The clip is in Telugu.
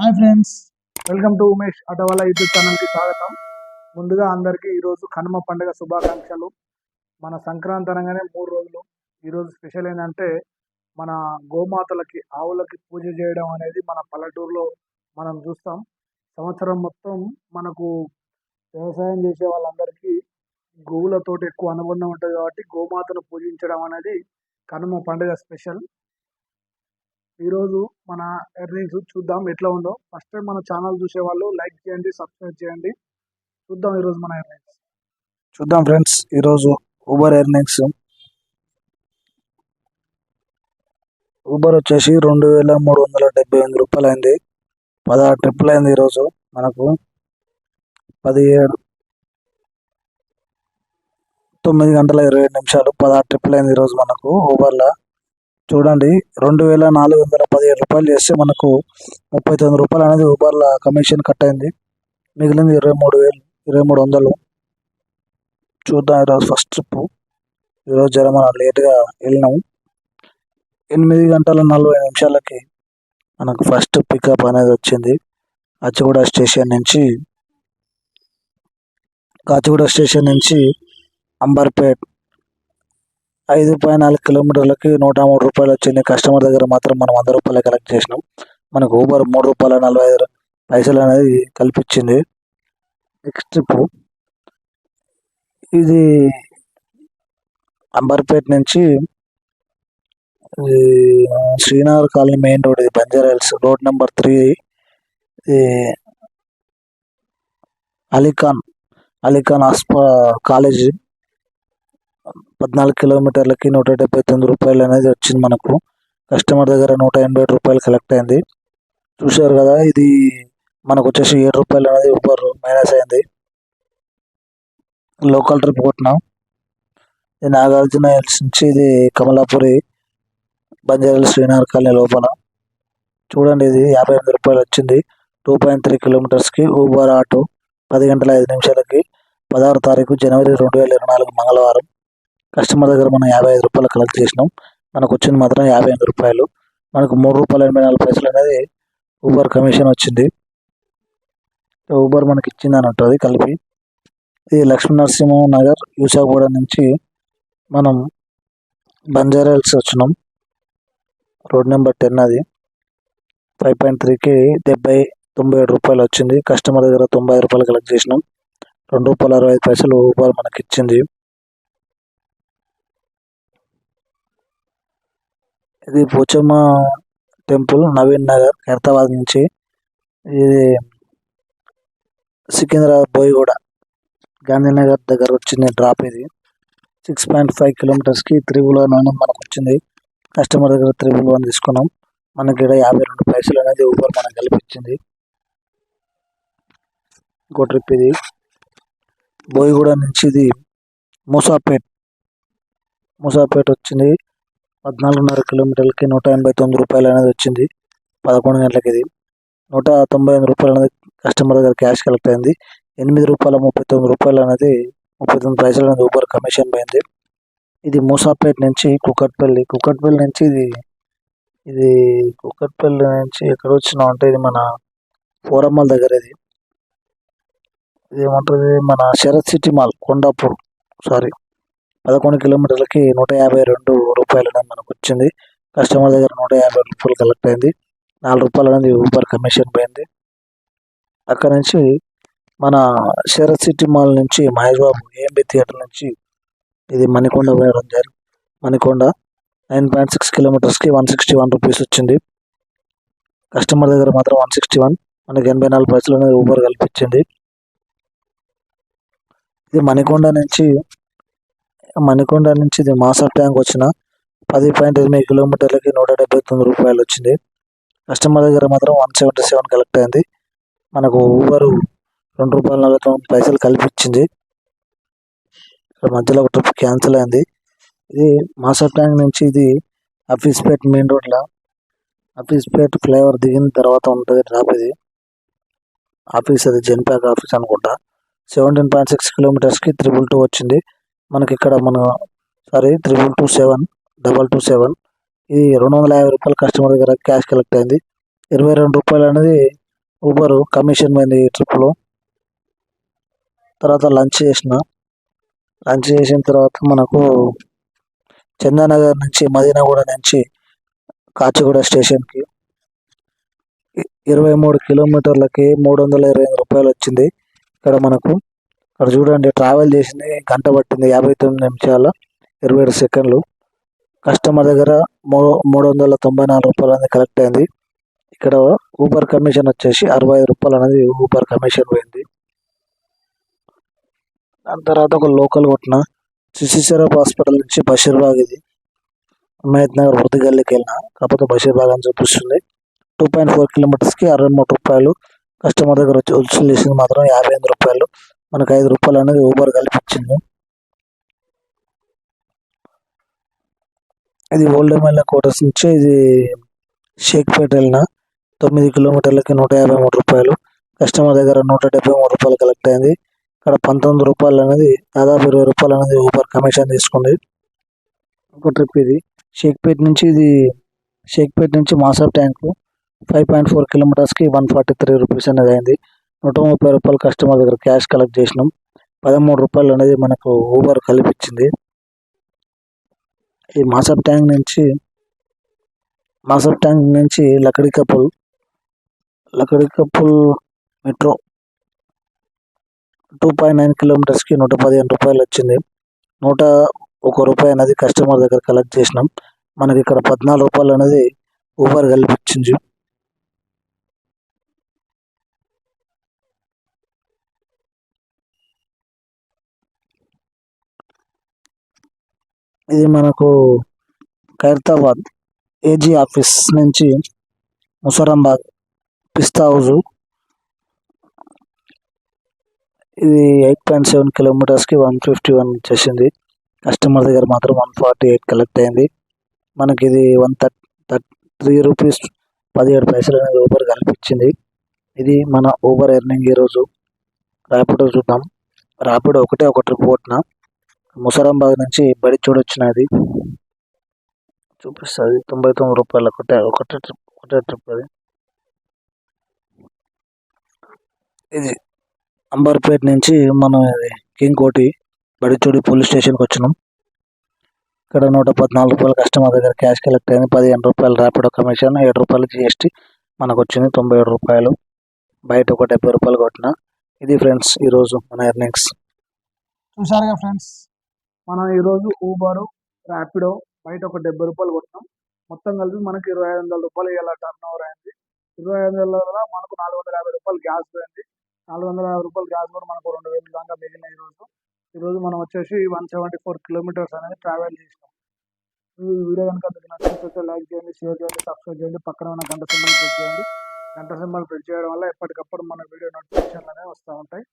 Hi friends. Welcome to Umesh Atavala YouTube ఛానల్కి స్వాగతం. ముందుగా అందరికీ ఈరోజు కనుమ పండుగ శుభాకాంక్షలు. మన సంక్రాంతి అనగానే మూడు రోజులు. ఈరోజు స్పెషల్ ఏంటంటే మన గోమాతలకి ఆవులకి పూజ చేయడం అనేది మన పల్లెటూరులో మనం చూస్తాం. సంవత్సరం మొత్తం మనకు వ్యవసాయం చేసే వాళ్ళందరికీ గోవులతోటి ఎక్కువ అనుబంధం ఉంటుంది కాబట్టి గోమాతను పూజించడం అనేది కనుమ పండుగ స్పెషల్. ఈరోజు మన ఎర్నింగ్స్ చూద్దాం ఎట్లా ఉందో. ఫస్ట్ టైం మన ఛానల్ చూసేవాళ్ళు లైక్ చేయండి సబ్స్క్రైబ్ చేయండి. చూద్దాం ఈరోజు మన ఎర్నింగ్స్. చూద్దాం ఫ్రెండ్స్ ఈరోజు ఊబర్ ఎర్నింగ్స్. ఊబర్ వచ్చేసి రెండు వేల మూడు వందల డెబ్బై ఎనిమిది రూపాయలు అయింది పదహారు ట్రిప్పులు అయింది ఈరోజు మనకు. పదిహేడు తొమ్మిది గంటల ఇరవై ఏడు నిమిషాలు. పదహారు ట్రిప్పులు అయింది ఈరోజు మనకు ఊబర్లో చూడండి రెండు వేల నాలుగు వందల పదిహేడు రూపాయలు చేస్తే మనకు ముప్పై తొమ్మిది రూపాయలు అనేది ఊబర్లో కమిషన్ కట్ అయింది. మిగిలింది ఇరవై మూడు వేలు ఇరవై మూడు వందలు. చూద్దాం ఈరోజు ఫస్ట్ ట్రిప్ ఈరోజు జర మనం లేట్గా వెళ్ళినాం ఎనిమిది గంటల నలభై నిమిషాలకి మనకు ఫస్ట్ పికప్ అనేది వచ్చింది. కాచిగూడ స్టేషన్ నుంచి కాచిగూడ స్టేషన్ నుంచి అంబర్పేట్ ఐదు పాయింట్ నాలుగు కిలోమీటర్లకి నూట మూడు రూపాయలు వచ్చింది. కస్టమర్ దగ్గర మాత్రం మనం వంద రూపాయలు కలెక్ట్ చేసినాం. మనకు ఊబర్ మూడు రూపాయల నలభై ఐదు పైసలు అనేది కల్పించింది. నెక్స్ట్ ట్రిప్ ఇది అంబర్పేట్ నుంచి శ్రీనగర్ కాలనీ మెయిన్ రోడ్ ఇది Banjara Hills. Road number three ఇది అలీఖాన్ అలీఖాన్ హాస్ప కాలేజీ. పద్నాలుగు కిలోమీటర్లకి నూట డెబ్బై తొమ్మిది రూపాయలు అనేది వచ్చింది మనకు. కస్టమర్ దగ్గర నూట ఎనభై ఏడు రూపాయలు కలెక్ట్ అయింది. చూశారు కదా ఇది మనకు వచ్చేసి ఏడు రూపాయలు అనేది ఊబర్ మైనస్ అయింది. లోకల్ ట్రిప్ కొట్టినాం. ఇది నాగార్జున హిల్స్ నుంచి ఇది కమలాపురి బంజారా శ్రీనగర్ కాలనీ లోపల. చూడండి ఇది యాభై ఎనిమిది రూపాయలు వచ్చింది. టూ పాయింట్ త్రీ కిలోమీటర్స్కి ఊబర్ ఆటో పది గంటల ఐదు నిమిషాలకి పదహారు తారీఖు జనవరి రెండు వేల ఇరవై నాలుగు మంగళవారం. కస్టమర్ దగ్గర మనం యాభై ఐదు రూపాయలు కలెక్ట్ చేసినాం. మనకు వచ్చింది మాత్రం యాభై ఎనిమిది రూపాయలు. మనకు మూడు రూపాయల ఎనభై నాలుగు పైసలు అనేది ఊబర్ కమిషన్ వచ్చింది. ఊబర్ మనకి ఇచ్చింది అని ఉంటుంది కలిపి. ఇది లక్ష్మీ నరసింహ నగర్ యూసాగూడ నుంచి మనం బంజారా వచ్చినాం. రోడ్ నెంబర్ టెన్ అది. ఫైవ్ పాయింట్ త్రీకి డెబ్బై తొంభై ఏడు రూపాయలు వచ్చింది. కస్టమర్ దగ్గర తొంభై రూపాయలు కలెక్ట్ చేసినాం. రెండు రూపాయల అరవై ఐదు పైసలు ఊబర్ మనకి ఇచ్చింది. ఇది పోచమ్మ టెంపుల్ నవీన్ నగర్ హైదరాబాద్ నుంచి. ఇది సికింద్రాబాద్ బోయిగూడ గాంధీనగర్ దగ్గర వచ్చింది డ్రాప్ ఇది. సిక్స్ పాయింట్ ఫైవ్ కిలోమీటర్స్కి త్రిబుల్ వన్ మనకు వచ్చింది. కస్టమర్ దగ్గర త్రిబుల్ వన్ తీసుకున్నాం. మనకి ఇక్కడ యాభై రెండు పైసలు అనేది ఊబర్ మనకు కల్పించింది. ఇంకో ట్రిప్ ఇది. బోయిగూడ నుంచి ఇది మూసాపేట్ మూసాపేట్ వచ్చింది. పద్నాలుగున్నర కిలోమీటర్లకి నూట ఎనభై తొమ్మిది రూపాయలు అనేది వచ్చింది. పదకొండు గంటలకి ఇది నూట తొంభై ఎనిమిది రూపాయలు అనేది కస్టమర్ దగ్గర క్యాష్ కలెక్ట్ అయింది. ఎనిమిది రూపాయల ముప్పై తొమ్మిది రూపాయలు అనేది ముప్పై తొమ్మిది పైసలు అనేది ఊబర్ కమిషన్ పోయింది. ఇది మూసాపేట నుంచి కుకట్పల్లి కుకట్పల్లి నుంచి ఇది ఇది కుకట్పల్లి నుంచి ఎక్కడ వచ్చినాం అంటే ఇది మన ఫోరమ్మల్ దగ్గర ఇది. ఇది ఏమంటుంది? మన Sarath city mall Kondapur. Sorry పదకొండు కిలోమీటర్లకి నూట యాభై రెండు రూపాయలు అనేది మనకు వచ్చింది. కస్టమర్ దగ్గర నూట యాభై రూపాయలు కలెక్ట్ అయింది. నాలుగు రూపాయలు అనేది ఊబర్ కమిషన్ పోయింది. అక్కడ నుంచి మన శరత్ సిటీ మాల్ నుంచి మహేష్ బాబు ఏఎంబి థియేటర్ నుంచి ఇది మణికొండ వేయడం జరిగింది మణికొండ నైన్ పాయింట్ సిక్స్ కిలోమీటర్స్కి వన్ సిక్స్టీ వన్ రూపీస్ వచ్చింది. కస్టమర్ దగ్గర మాత్రం వన్ సిక్స్టీ వన్ మనకి ఎనభై నాలుగు పైసలు అనేది ఊబర్ కల్పించింది. ఇది మణికొండ నుంచి మణికొండ నుంచి ఇది మాసా ట్యాంక్ వచ్చిన పది పాయింట్ ఎనిమిది కిలోమీటర్లకి నూట డెబ్బై తొమ్మిది రూపాయలు వచ్చింది. కస్టమర్ దగ్గర మాత్రం వన్ సెవెంటీ సెవెన్ కలెక్ట్ అయింది. మనకు ఊబరు రెండు రూపాయల నలభై తొమ్మిది పైసలు కల్పించింది. ఇక్కడ మధ్యలో ఒక ట్రిప్ క్యాన్సిల్ అయింది. ఇది మాసా ట్యాంక్ నుంచి ఇది ఆఫీస్పేట్ మెయిన్ రోడ్లో. ఆఫీస్పేట్ ఫ్లైఓవర్ దిగిన తర్వాత ఉంటుంది డ్రాప్ ఇది. ఆఫీస్ అది జెన్పాక్ ఆఫీస్ అనుకుంటా. సెవెంటీన్ పాయింట్ సిక్స్ కిలోమీటర్స్కి త్రిబుల్ టూ వచ్చింది. మనకి ఇక్కడ మన sorry triple two seven double two seven. ఇది రెండు వందల యాభై రూపాయలు కస్టమర్ దగ్గర క్యాష్ కలెక్ట్ అయింది. ఇరవై రెండు రూపాయలు అనేది ఊబర్ కమిషన్ పోయింది ఈ ట్రిప్లో తర్వాత లంచ్ చేసిన. లంచ్ చేసిన తర్వాత మనకు చందానగర్ నుంచి మదీనాగూడ నుంచి కాచిగూడ స్టేషన్కి ఇరవై మూడు కిలోమీటర్లకి మూడు వందల ఇరవై ఐదు రూపాయలు వచ్చింది. ఇక్కడ మనకు ఇక్కడ చూడండి ట్రావెల్ చేసింది గంట పట్టింది యాభై తొమ్మిది నిమిషాల ఇరవై ఏడు సెకండ్లు. కస్టమర్ దగ్గర మూ మూడు వందల తొంభై నాలుగు రూపాయలు అనేది కలెక్ట్ అయింది. ఇక్కడ ఊబర్ కమిషన్ వచ్చేసి అరవై ఐదు రూపాయలు అనేది ఊబర్ కమిషన్ పోయింది. దాని తర్వాత ఒక లోకల్ కొట్టిన సిసిసరఫ్ హాస్పిటల్ నుంచి బషీర్బాగ్ ఇది. హిమాయత్ నగర్ వృద్ధి గల్లీకి వెళ్ళిన కాకపోతే బషీర్బాగ్ అని చూపిస్తుంది. టూ పాయింట్ ఫోర్ కిలోమీటర్స్కి అరవై మూడు రూపాయలు. కస్టమర్ దగ్గర వచ్చి వసూలు చేసింది మాత్రం యాభై ఎనిమిది రూపాయలు. మనకు ఐదు రూపాయలు అనేది ఊబర్ కల్పించింది. ఇది ఓల్డ్ ఎమ్మెల్యే కోటర్స్ నుంచి ఇది షేక్పేట వెళ్ళిన తొమ్మిది కిలోమీటర్లకి నూట యాభై మూడు రూపాయలు. కస్టమర్ దగ్గర నూట డెబ్బై మూడు రూపాయలు కలెక్ట్ అయింది. ఇక్కడ పంతొమ్మిది రూపాయలు అనేది దాదాపు ఇరవై రూపాయలు అనేది ఊబర్ కమిషన్ తీసుకుంది. ఒక ట్రిప్ ఇది. షేక్పేట్ నుంచి ఇది షేక్పేట్ నుంచి Masab tank five point four కిలోమీటర్స్కి one forty three rupees అనేది అయింది. నూట ముప్పై రూపాయలు కస్టమర్ దగ్గర క్యాష్ కలెక్ట్ చేసినాం. పదమూడు రూపాయలు అనేది మనకు ఊబర్ కల్పించింది. ఈ మాసప్ ట్యాంక్ నుంచి మాసప్ ట్యాంక్ నుంచి Lakdi Kapul Lakdi Kapul metro two point nine కిలోమీటర్స్కి నూట పదిహేను రూపాయలు వచ్చింది. నూట ఒక రూపాయి అనేది కస్టమర్ దగ్గర కలెక్ట్ చేసినాం. మనకి ఇక్కడ పద్నాలుగు రూపాయలు అనేది ఊబర్ కల్పించింది. ఇది మనకు ఖైరతాబాద్ ఏజీ ఆఫీస్ నుంచి ముసరాంబాద్ పిస్తా హౌస్ ఇది ఎయిట్ పాయింట్ సెవెన్ కిలోమీటర్స్కి వన్ ఫిఫ్టీ వన్ వచ్చేసింది. కస్టమర్ దగ్గర మాత్రం వన్ ఫార్టీ ఎయిట్ కలెక్ట్ అయింది. మనకి ఇది one thirty thirty three rupees పదిహేడు పైసలు అనేది ఊబర్ కల్పించింది. ఇది మన ఊబర్ ఎర్నింగ్ ఈరోజు ర్యాపిడో చూద్దాం. ర్యాపిడో ఒకటే ఒక ట్రిప్ కొట్టిన. ముసరాంబాగ్ నుంచి బడి చూడొచ్చినది. చూపిస్తుంది. తొంభై తొమ్మిది రూపాయలు ఒకటే ఒకటే ట్రిప్ ఒకటే ట్రిప్ అది. ఇది అంబర్పేట నుంచి మనం ఇది కింగ్ కోటి బడిచూడి పోలీస్ స్టేషన్కి వచ్చినాం. ఇక్కడ నూట పద్నాలుగు రూపాయలు కస్టమర్ దగ్గర క్యాష్ కలెక్ట్ అయింది. పదిహేను రూపాయలు ర్యాపిడో కమిషన్ ఏడు రూపాయలు జిఎస్టీ మనకు వచ్చింది తొంభై ఏడు రూపాయలు. బయట ఒక డెబ్బై రూపాయలు కొట్టిన. ఇది ఫ్రెండ్స్ ఈరోజు మన ఎర్నింగ్స్. చూసారుగా ఫ్రెండ్స్? మనం ఈరోజు ఊబరు ర్యాపిడో బయట ఒక డెబ్బై రూపాయలు కొట్టినాం. మొత్తం కలిపి మనకి ఇరవై ఐదు వందల రూపాయలు ఇలా టర్న్ ఓవర్ అయింది. ఇరవై ఐదు వందల మనకు నాలుగు వందల యాభై రూపాయలు గ్యాస్ పోయింది. నాలుగు వందల యాభై రూపాయలు గ్యాస్ కూడా మనకు రెండు వేలు దాకా మిగిలిన ఈరోజు ఈరోజు మనం వచ్చేసి వన్ సెవెంటీ ఫోర్ కిలోమీటర్స్ అనేది ట్రావెల్ చేసినాం. ఈ వీడియో కనుక మీకు నచ్చినట్లయితే లైక్ చేయండి షేర్ చేయండి సబ్స్క్రైబ్ చేయండి. పక్కన ఉన్న గంట సింబల్ ప్రెస్ చేయండి. గంట సింబల్ ప్రెస్ చేయడం వల్ల ఎప్పటికప్పుడు మన వీడియో నోటిఫికేషన్లు అనేవి వస్తూ ఉంటాయి.